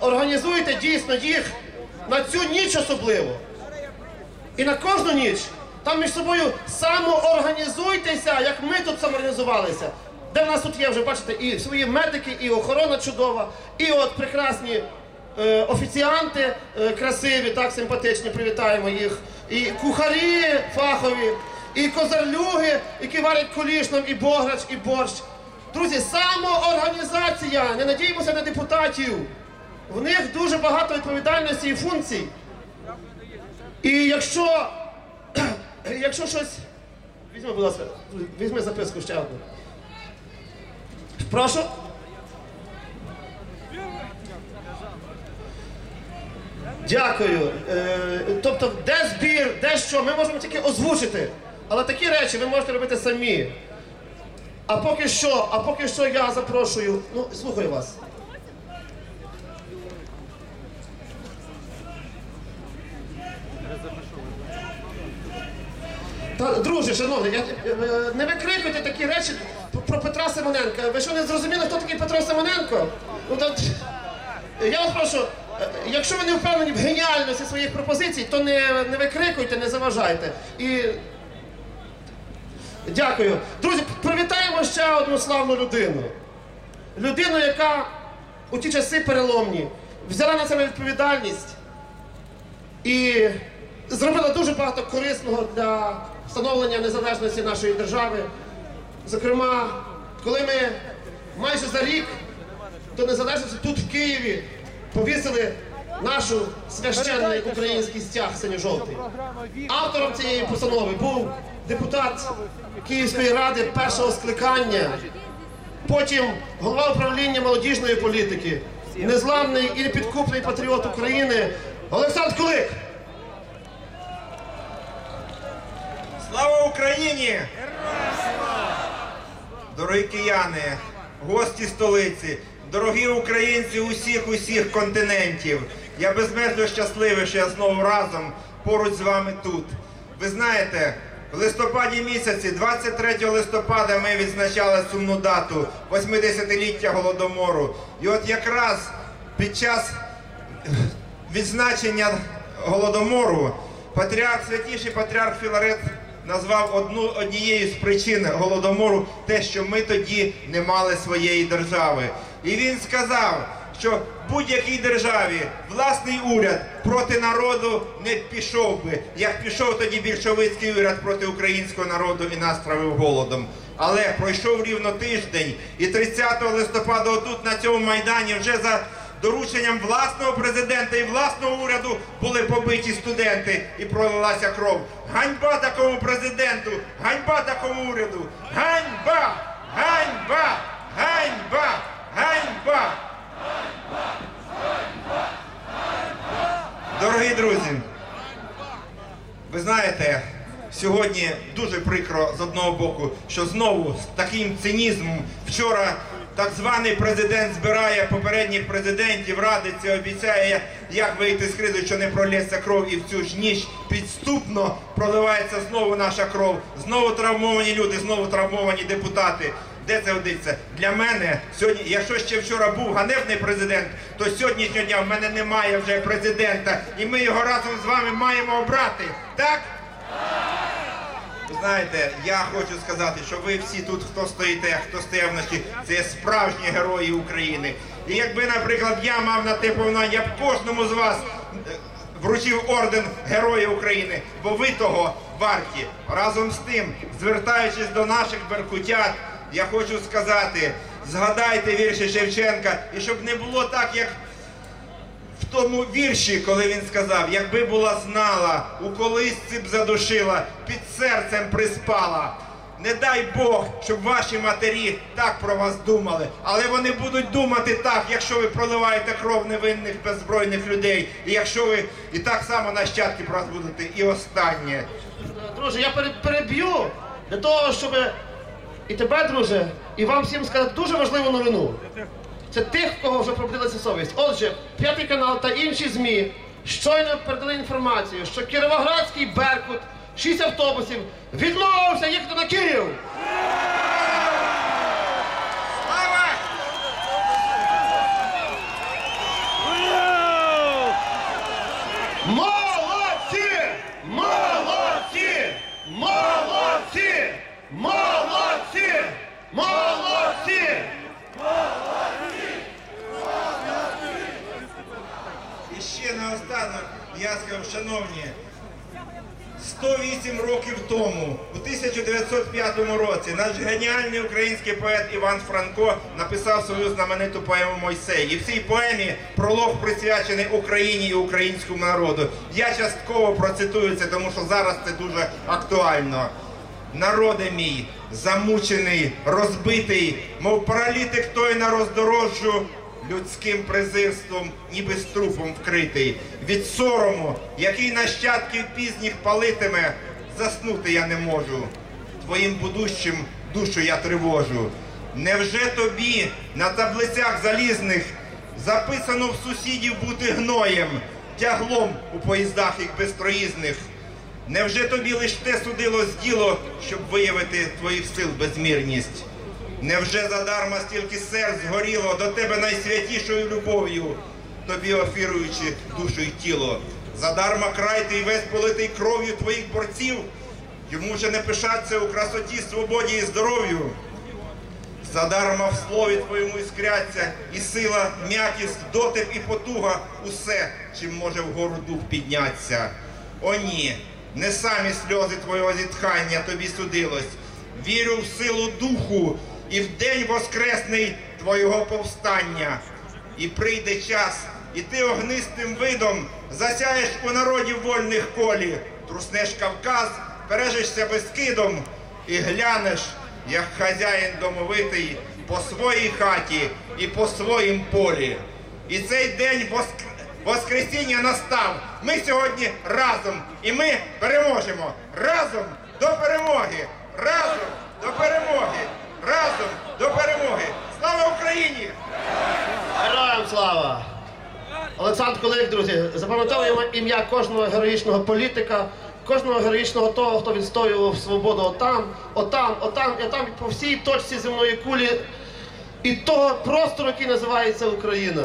Організуйте дійсно їх на цю ніч особливо. І на кожну ніч там між собою самоорганізуйтеся, як ми тут самоорганізувалися. Де в нас тут є вже, бачите, і свої медики, і охорона чудова, і от прекрасні е, офіціанти е, красиві, так симпатичні, привітаємо їх. І кухарі фахові, і козарлюги, які варять колішном, і бограч, і борщ. Друзі, самоорганізація! Не надіємося на депутатів. В них дуже багато відповідальності і функцій. І якщо, якщо щось. Візьми, будь ласка, візьми записку ще одну. Прошу. Дякую. Е, тобто, де збір, де що, ми можемо тільки озвучити. Але такі речі ви можете робити самі. А поки що, а поки що я запрошую. Ну, слухаю вас. Та, друже, шановний, я, е, не викрикуйте такі речі про Петра Симоненка. Ви що не зрозуміли, хто такий Петро Симоненко? Ну так. Я вас прошу, е, якщо ви не впевнені в геніальності своїх пропозицій, то не, не викрикуйте, не заважайте. І. Дякую. Друзі, привітаємо ще одну славну людину. Людину, яка у ті часи переломні взяла на себе відповідальність і зробила дуже багато корисного для встановлення незалежності нашої держави. Зокрема, коли ми майже за рік до незалежності тут в Києві повісили нашу священний український стяг синьо-жовтий. Автором цієї постанови був депутат Київської ради першого скликання, потім голова управління молодіжної політики, незламний і непідкупний патріот України Олександр Кулик. Слава Україні! Дорогі кияни, гості столиці, дорогі українці усіх усіх континентів. Я безмежно щасливий, що я знову разом поруч з вами тут. Ви знаєте, в листопаді місяці, 23 листопада, ми відзначали сумну дату 80-ліття голодомору. І от якраз під час відзначення голодомору патріарх святіший патріарх Філарет назвав одну однією з причин голодомору те, що ми тоді не мали своєї держави. І він сказав, що будь-якій державі власний уряд проти народу не пішов би, як пішов тоді більшовицький уряд проти українського народу і нас травив голодом. Але пройшов рівно тиждень, і 30 листопада отут на цьому майдані вже за дорученням власного президента і власного уряду були побиті студенти і пролилася кров. Ганьба такому президенту! Ганьба такому уряду! Ганьба! Ганьба! Ганьба! Ганьба! Дорогі друзі, ви знаєте, сьогодні дуже прикро з одного боку, що знову з таким цинізмом вчора так званий президент збирає попередніх президентів, радиться, обіцяє, як вийти з кризи, що не пролється кров, і в цю ж ніч підступно проливається знову наша кров, знову травмовані люди, знову травмовані депутати. Де це годиться? Для мене сьогодні, якщо ще вчора був ганебний президент, то сьогоднішнього дня в мене немає вже президента, і ми його разом з вами маємо обрати. Так? Знаєте, я хочу сказати, що ви всі тут, хто стоїте, хто стояв вночі, це справжні герої України. І якби, наприклад, я мав на те повноваження, я б кожному з вас е, вручив орден Героя України, бо ви того варті. Разом з тим, звертаючись до наших беркутят, я хочу сказати, згадайте вірші Шевченка, і щоб не було так, як в тому вірші, коли він сказав, якби була знала, у колисці б задушила, під серцем приспала. Не дай Бог, щоб ваші матері так про вас думали, але вони будуть думати так, якщо ви проливаєте кров невинних беззбройних людей, і якщо ви і так само нащадки про вас будете. І останнє. Друже, я пере- переб'ю для того, щоб і тебе, друже, і вам всім сказати дуже важливу новину. Це тих, в кого вже пробудилася совість. Отже, п'ятий канал та інші ЗМІ щойно передали інформацію, що Кіровоградський Беркут, шість автобусів, відмовився їхати на Київ. Молодці! Молодці! Молодці! Молодці! Молодці! І ще наостанок я сказав, шановні, 108 років тому, у 1905 році, наш геніальний український поет Іван Франко написав свою знамениту поему Мойсей. І в цій поемі пролог присвячений Україні і українському народу. Я частково процитую це, тому що зараз це дуже актуально. Народи мій, замучений, розбитий, мов паралітик той на роздорожжу, людським презирством, ніби з трупом вкритий. Від сорому, який нащадків пізніх палитиме, заснути я не можу. Твоїм будущим душу я тривожу. Невже тобі на таблицях залізних записано в сусідів бути гноєм, тяглом у поїздах їх безпроїзних? Невже тобі лиш те судилось діло, щоб виявити твоїх сил безмірність? Невже задарма стільки серць згоріло до тебе найсвятішою любов'ю, тобі офіруючи душу й тіло? Задарма край ти весь политий кров'ю твоїх борців, йому вже не пишаться у красоті, свободі і здоров'ю. Задарма в слові твоєму іскряться, і сила, м'якість, дотип і потуга усе, чим може вгору дух підняться. О ні, не самі сльози твого зітхання тобі судилось. Вірю в силу духу і в день воскресний твого повстання. І прийде час, і ти огнистим видом засяєш у народів вольних колі, труснеш Кавказ, пережишся безкидом і глянеш, як хазяїн домовитий по своїй хаті і по своїм полі. І цей день воск... Воскресіння настав. Ми сьогодні разом, і ми переможемо. Разом до перемоги! Разом до перемоги! Разом до перемоги! Слава Україні! Героям слава! Олександр Колик, друзі, запам'ятовуємо ім'я кожного героїчного політика, кожного героїчного того, хто відстоював свободу отам, отам, отам, і там по всій точці земної кулі і того простору, який називається Україна.